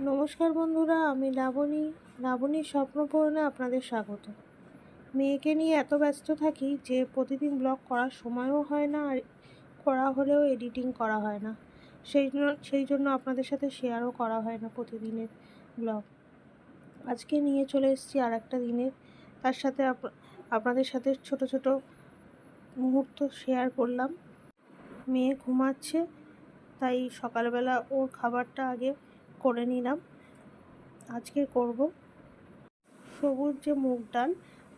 নমস্কার বন্ধুরা, আমি লাবণী। লাবণীর স্বপ্ন পূরণে আপনাদের স্বাগত। মেয়েকে নিয়ে এত ব্যস্ত থাকি যে প্রতিদিন ব্লগ করার সময়ও হয় না আর করা হলেও এডিটিং করা হয় না। সেই জন্য সেই জন্য আপনাদের সাথে শেয়ারও করা হয় না প্রতিদিনের ব্লগ। আজকে নিয়ে চলে এসেছি আর একটা দিনের। তার সাথে আপ- আপনাদের সাথে ছোট ছোট মুহূর্ত শেয়ার করলাম। মেয়ে ঘুমাচ্ছে, তাই সকালবেলা ওর খাবারটা আগে করে নিলাম। আজকে করব সবুজ যে মুগ ডাল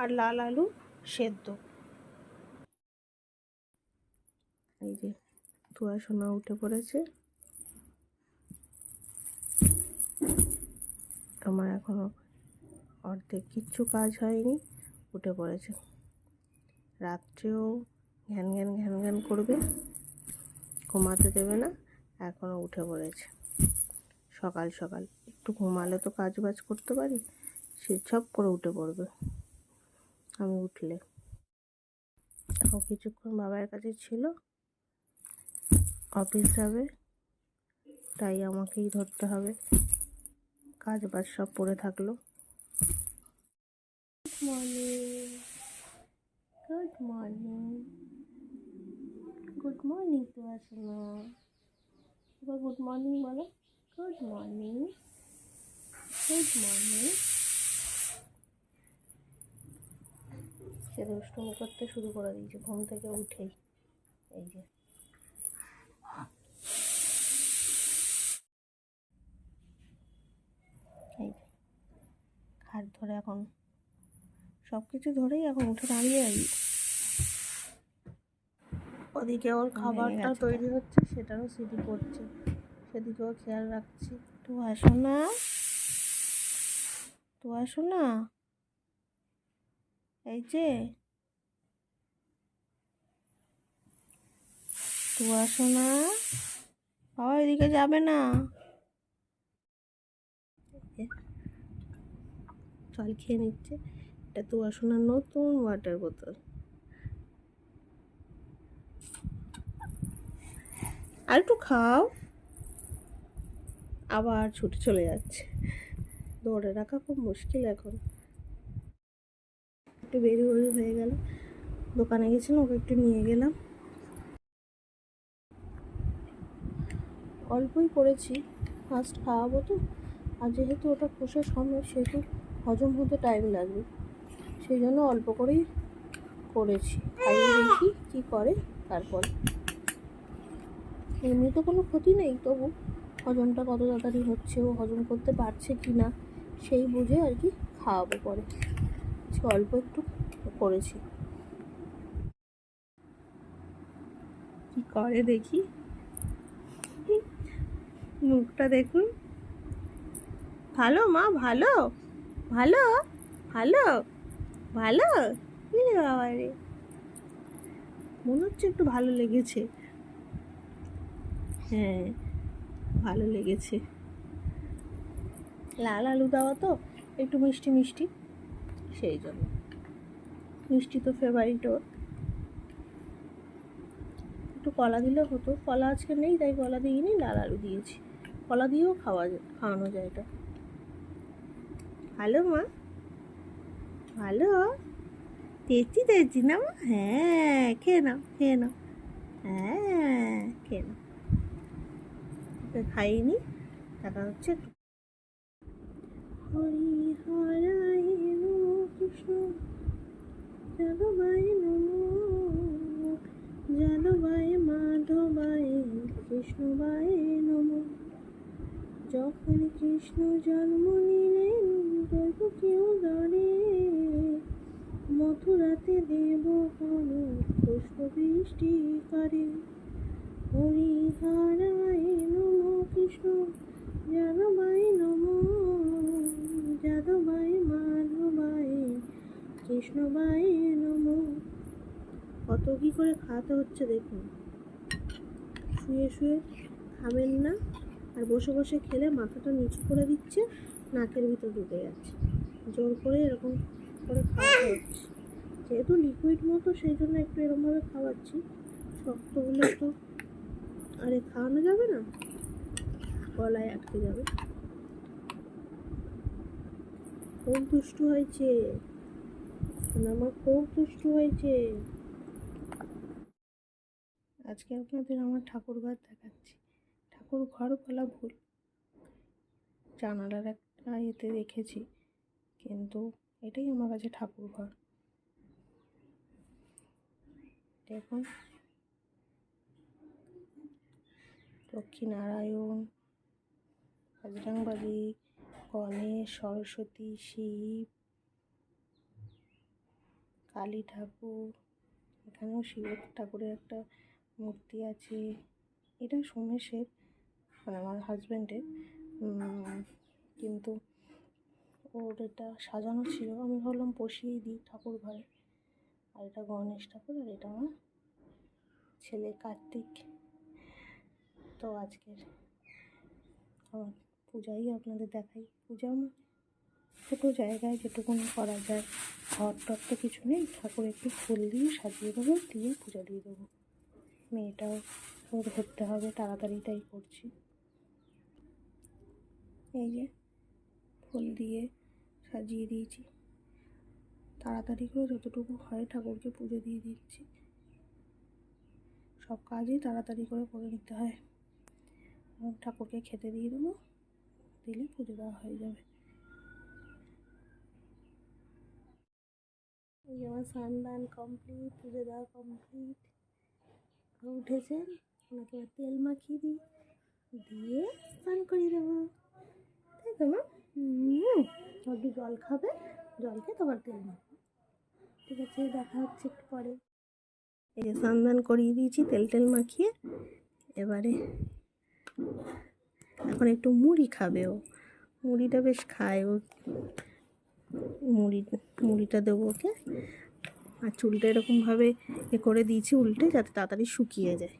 আর লাল আলু সেদ্ধ। এই যে তুয়া সোনা উঠে পড়েছে। আমার এখনও অর্ধেক কিচ্ছু কাজ হয়নি, উঠে পড়েছে। রাত্রেও ঘ্যান ঘ্যান ঘ্যান ঘ্যান করবে, ঘুমাতে দেবে না এখনও উঠে পড়েছে। সকাল সকাল। একটু ঘুমালে তো কাজ বাজ করতে পারি, সে সব করে উঠে পড়বে। আমি উঠলে। এখন কিছুক্ষণ বাবার কাছে ছিল, অফিস যাবে, তাই আমাকেই ধরতে হবে। কাজ বাজ সব পড়ে থাকল। Good morning good morning good morning তো আসলে গুড মর্নিং বলো। গুড মর্নিং গুড মর্নিং সে দুষ্টুমি করতে শুরু করে দিয়েছে ঘুম থেকে উঠেই। এই যে। এই খাট ধরে এখন সব কিছু ধরেই এখন উঠে দাঁড়িয়ে আছি। ওদিকে ওর খাবারটা তৈরি হচ্ছে সেটারও সিটি করছে। সেদিকেও খেয়াল রাখছি। তো আসো না। তো আসো না। এই যে। তো আসো না। বাবা, এদিকে যাবে না। জল খেয়ে নিচ্ছে। এটা তো আসোনার নতুন ওয়াটার বোতল আর একটু খাও। আবার ছুটে চলে যাচ্ছে। দৌড়ে রাখা খুব মুশকিল এখন। একটু বেরি বেরি হয়ে গেল। দোকানে গেছিলাম, ওকে একটু নিয়ে গেলাম। অল্পই করেছি ফার্স্ট খাওয়াবো তো। আর যেহেতু ওটা কষে সময় সেহেতু হজম হতে টাইম লাগবে। সেই জন্য অল্প করেই করেছি। খাইয়ে দেখি কী করে তারপর। এমনি তো কোনো ক্ষতি নেই, তবু হজমটা কত তাড়াতাড়ি হচ্ছে, ও হজম করতে পারছে কি না, সেই বুঝে আর কি খাওয়াবো পরে। অল্প একটু করেছি। কি করে দেখি? মুখটা দেখুন। ভালো মা, ভালো? ভালো? ভালো? ভালো? বাবা রে। মনে হচ্ছে একটু ভালো লেগেছে। হ্যাঁ। ভালো লেগেছে। লাল আলু দেওয়া তো, একটু মিষ্টি মিষ্টি, সেই জন্য। মিষ্টি তো ফেভারিট ওর। একটু কলা দিলে হতো, কলা আজকে নেই, তাই কলা দিইনি, লাল আলু দিয়েছি। কলা দিয়েও খাওয়া খাওয়ানো যায় এটা। ভালো মা। ভালো। তেচি তেচি না মা? হ্যাঁ খেয়ে নাও খেয়ে নাও। হ্যাঁ খেয়ে নাও। খাইনি দেখা হচ্ছে কৃষ্ণ, যাদবায় নমো মাধবায় কৃষ্ণবায় নমো। যখন কৃষ্ণ জন্ম নিলেন কেউ দরে মথুরাতে দেব হন পুষ্প বৃষ্টি করে। হরিহরায় নম কৃষ্ণ, যাদবায় নম, যাদবায় মাধবায়, কৃষ্ণবায় নম। কত কী করে খাওয়াতে হচ্ছে দেখুন। শুয়ে শুয়ে খাবেন না, আর বসে বসে খেলে মাথাটা নিচু করে দিচ্ছে, নাকের ভিতর ঢুকে যাচ্ছে। জোর করে এরকম করে খাওয়াতে হচ্ছে। যেহেতু লিকুইড মতো, সেই জন্য একটু এরকমভাবে খাওয়াচ্ছি। শক্ত হলে তো আরে খাওয়ানো যাবে না? গলায় আটকে যাবে। খুব দুষ্টু হয়েছে। আমার খুব দুষ্টু হয়েছে। আজকে আপনাদের আমার ঠাকুর ঘর দেখাচ্ছি। ঠাকুর ঘর বলা ভুল। জানালার একটা এতে রেখেছি, কিন্তু এটাই আমার কাছে ঠাকুর ঘর। দেখুন। লক্ষ্মীনারায়ণ বজরংবলী, গণেশ, সরস্বতী, শিব, কালী ঠাকুর। এখানেও শিব ঠাকুরের একটা মূর্তি আছে। এটা সোমেশের মানে আমার হাজব্যান্ডের কিন্তু ওর এটা সাজানো ছিল। আমি ভাবলাম বসিয়েই দিই ঠাকুর ঘরে। আর এটা গণেশ ঠাকুর আর এটা আমার ছেলে কার্তিক। তো আজকের আমার পূজাই আপনাদের দেখাই। পূজা আমার ছোটো জায়গায় যেটুকুন করা যায় ঘর টর তো কিছু নেই, ঠাকুর একটু ফুল দিয়ে সাজিয়ে দেবো, দিয়ে পূজা দিয়ে দেবো। মেয়েটাও ওর ধরতে হবে, তাড়াতাড়ি তাই করছি। এই যে ফুল দিয়ে সাজিয়ে দিয়েছি। তাড়াতাড়ি করে যতটুকু হয় ঠাকুরকে পুজো দিয়ে দিচ্ছি। সব কাজই তাড়াতাড়ি করে করে নিতে হয়। ঠাকুরকে খেতে দিয়ে দেবো, দিলে পুজো দেওয়া হয়ে যাবে। আমার স্নান কমপ্লিট পুজো দেওয়া কমপ্লিট উঠেছেন, ওনাকে তেল মাখিয়ে দিই, দিয়ে স্নান করিয়ে দেবো। তাই তো মা জল খাবে জল খেয়ে তোমার তেল মাখবো ঠিক আছে, দেখা হচ্ছে একটু পরে। এই যে স্নান করিয়ে দিয়েছি, তেল টেল মাখিয়ে, এবারে এখন একটু মুড়ি খাবে ও। মুড়িটা বেশ খায় ও। মুড়ি, মুড়িটা দেবো ওকে। আর চুলটা এরকমভাবে এ করে দিয়েছি উল্টে যাতে তাড়াতাড়ি শুকিয়ে যায়।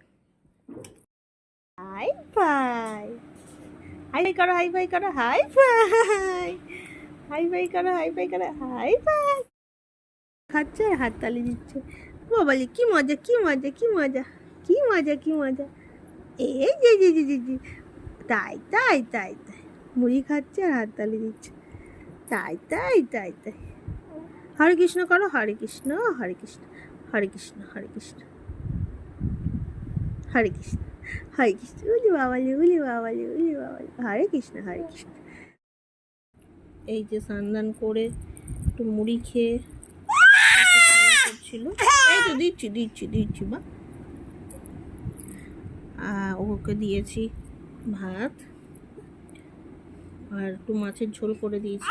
High five. হাই ফাই করো, হাই ফাই করো, হাই ফাই। হাই ফাই করো, হাই ফাই করো, হাই ফাই। খাচ্ছে হাততালি দিচ্ছে। বাবালি কি মজা কি মজা কি মজা কি মজা কি মজা। এই যে যে যে যে যে তাই তাই তাই তাই। মুড়ি খাচ্ছে আর হাততালি দিচ্ছে। তাই তাই তাই তাই। হরে কৃষ্ণ করো হরে কৃষ্ণ হরে কৃষ্ণ হরে কৃষ্ণ হরে কৃষ্ণ। হরে কৃষ্ণ হরে কৃষ্ণ। উলি বাবালি উলি বাবালি উলি বাবালি। হরে কৃষ্ণ হরে কৃষ্ণ। এই যে স্নান করে একটু মুড়ি খেয়ে করছিল। এই তো দিচ্ছি দিচ্ছি দিচ্ছি বা ওকে দিয়েছি ভাত আর একটু মাছের ঝোল করে দিয়েছি।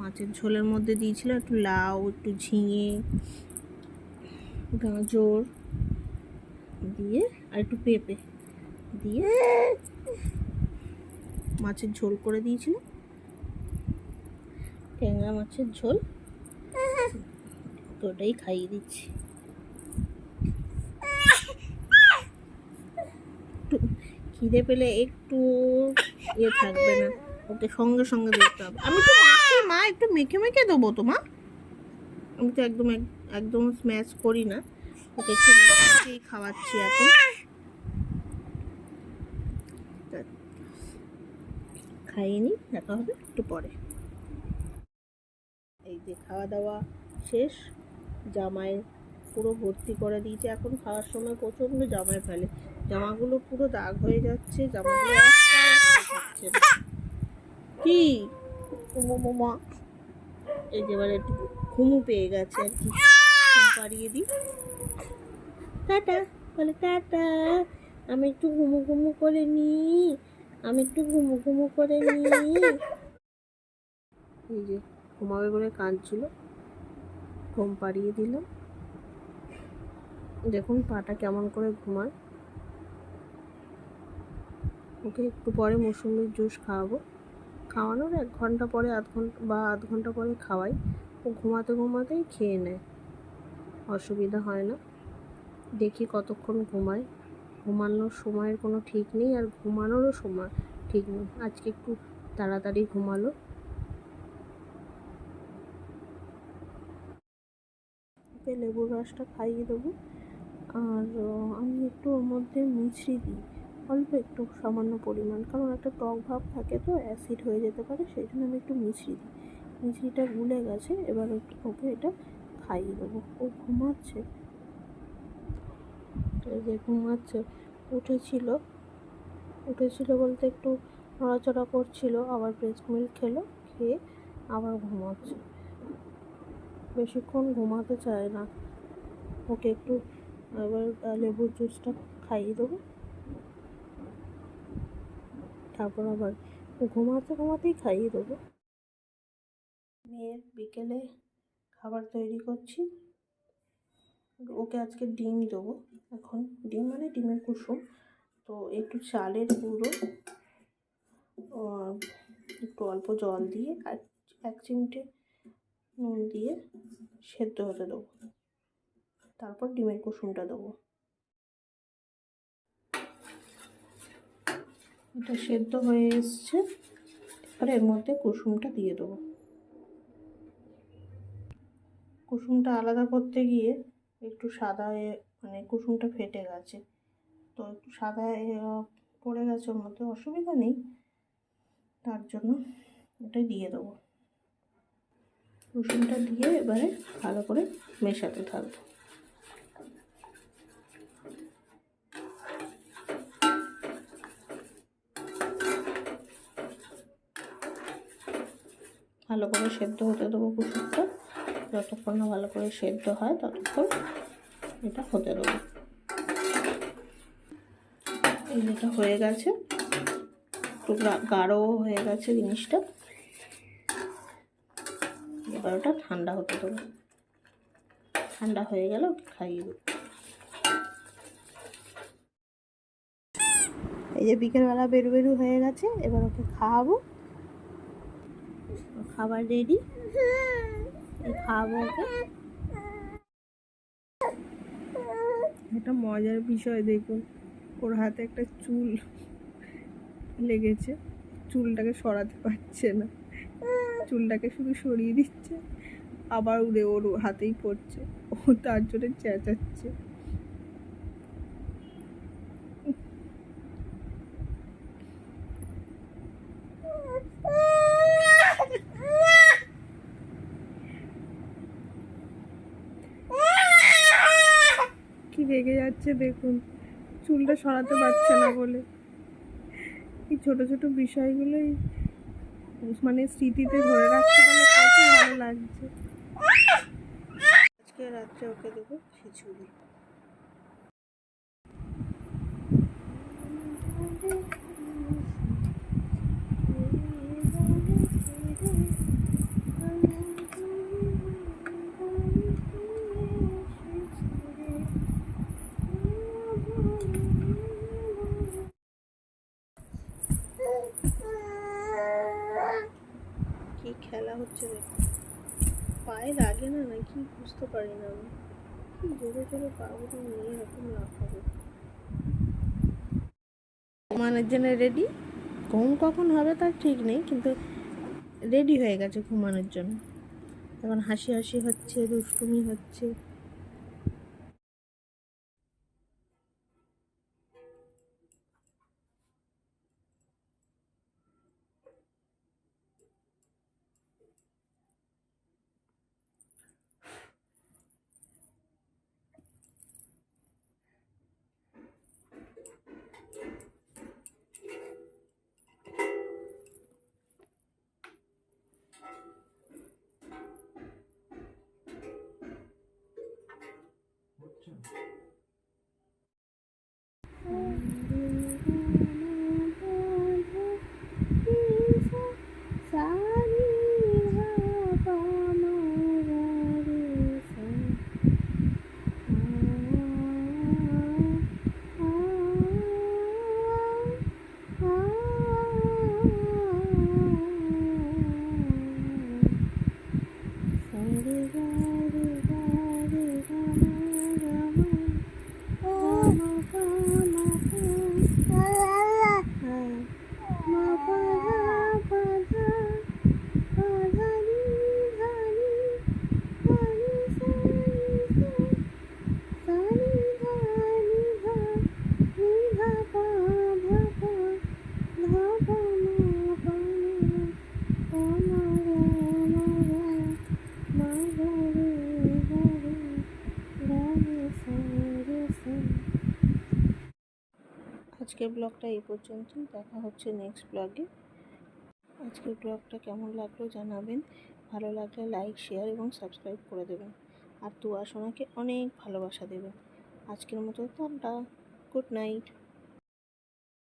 মাছের ঝোলের মধ্যে দিয়েছিলাম একটু লাউ, একটু ঝিঙে গাজর দিয়ে আর একটু পেঁপে দিয়ে মাছের ঝোল করে দিয়েছিলাম ট্যাংরা মাছের ঝোল। তো ওটাই খাইয়ে দিচ্ছি একটু খিদে পেলে একটু ইয়ে থাকবে না। ওকে সঙ্গে সঙ্গে দেখতে হবে। আমি তো মা, একটু মেখে মেখে দেবো তো, মা। আমি তো একদম এক- একদম স্ম্যাশ করি না। ওকে একটু মেখেই খাওয়াচ্ছি এখন। খাইয়ে নিই, দেখা হবে একটু পরে। এই যে খাওয়া দাওয়া শেষ জামায় পুরো ভর্তি করে দিয়েছে। এখন খাওয়ার সময় প্রচণ্ড জামায় ফেলে। জামাগুলো পুরো দাগ হয়ে যাচ্ছে, জামাগুলো কি? ও এই যে এবারে একটু ঘুমু পেয়ে গেছে আর কি। পাড়িয়ে দিই। টাটা, বলে টাটা। আমি একটু ঘুমু ঘুমু করে নি আমি একটু ঘুমু ঘুমু করে নি এই যে ঘুমাবে বলে কাঁদছিল। ঘুম পাড়িয়ে দিলাম। দেখুন পাটা কেমন করে ঘুমায়। ওকে একটু পরে মৌসুমির জুস খাওয়াবো। খাওয়ানোর এক ঘণ্টা পরে, আধ ঘণ্টা বা আধ ঘণ্টা পরে খাওয়াই। ও ঘুমাতে ঘুমাতেই খেয়ে নেয়। অসুবিধা হয় না। দেখি কতক্ষণ ঘুমায়। ঘুমানোর সময়ের কোনো ঠিক নেই আর ঘুমানোরও সময় ঠিক নেই। আজকে একটু তাড়াতাড়ি ঘুমালো। লেবুর রসটা খাইয়ে দেবো। আর আমি একটু ওর মধ্যে মিছরি দিই। অল্প একটু সামান্য পরিমাণ, কারণ একটা টক ভাব থাকে তো, অ্যাসিড হয়ে যেতে পারে, সেই জন্য আমি একটু মিছরি দিই। মিষ্টিটা গুলে গেছে, এবার ওকে- ওকে এটা খাইয়ে দেবো। ও ঘুমাচ্ছে। যে ঘুমাচ্ছে। উঠেছিল। উঠেছিল বলতে একটু নড়াচড়া করছিল, আবার ব্রেস্ট মিল্ক খেলো, খেয়ে আবার ঘুমাচ্ছে। বেশিক্ষণ ঘুমাতে চায় না। ওকে একটু এবার লেবুর জুসটা খাইয়ে দেবো। তারপর আবার ঘুমাতে ঘুমাতেই খাইয়ে দেবো। মেয়ের বিকেলে খাবার তৈরি করছি। ওকে আজকে ডিম দেবো। এখন ডিম মানে ডিমের কুসুম। তো একটু চালের গুঁড়ো একটু অল্প জল দিয়ে আর এক চিমটে নুন দিয়ে সেদ্ধ হতে দেবো। তারপর ডিমের কুসুমটা দেবো। এটা সেদ্ধ হয়ে এসছে। এবার এর মধ্যে কুসুমটা দিয়ে দেবো। কুসুমটা আলাদা করতে গিয়ে একটু সাদা মানে কুসুমটা ফেটে গেছে। তো একটু সাদা পড়ে গেছে ওর মধ্যে, অসুবিধা নেই। তার জন্য ওটাই দিয়ে দেবো। রসুনটা দিয়ে এবারে ভালো করে মেশাতে থাকব। ভালো করে সেদ্ধ হতে দেবো কুসুমটা যতক্ষণ না ভালো করে সেদ্ধ হয়, ততক্ষণ এটা হতে দেবো। এই যেটা হয়ে গেছে। একটু গা- গাঢ়ও হয়ে গেছে জিনিসটা। এবার ওটা ঠান্ডা হতে দেবো। ঠান্ডা হয়ে গেলে খাইয়ে দেবো। এই যে বিকেলবেলা বেরু বেরু হয়ে গেছে, এবার ওকে খাওয়াবো। খাবার রেডি খাওয়াবো ওকে। একটা মজার বিষয় দেখুন, ওর হাতে একটা চুল লেগেছে, চুলটাকে সরাতে পারছে না। চুলটাকে শুধু সরিয়ে দিচ্ছে, আবার উড়ে ওর হাতেই পড়ছে। ও তার জন্য চেঁচাচ্ছে। রেগে যাচ্ছে দেখুন। চুলটা সরাতে পারছে না বলে। এই ছোট ছোট বিষয়গুলোই মানে স্মৃতিতে ধরে রাখতে পারলে কত ভালো লাগছে। আজকে রাত্রে ওকে দেবো খিচুড়ি। নাকি বুঝতে পারি না আমি। কি জোরে জোরে নিয়ে এরকম লাফাবো। ঘুমানোর জন্য রেডি ঘুম কখন হবে তার ঠিক নেই, কিন্তু রেডি হয়ে গেছে ঘুমানোর জন্য। এখন হাসি হাসি হচ্ছে, দুষ্টুমি হচ্ছে। আজকের ব্লগটা এই পর্যন্তই। দেখা হচ্ছে নেক্সট ব্লগে আজকের ব্লগটা কেমন লাগল জানাবেন। ভালো লাগলে লাইক শেয়ার এবং সাবস্ক্রাইব করে দেবেন। আর তুয়া সোনাকে অনেক ভালোবাসা দেবেন। আজকের মতো টাটা গুড নাইট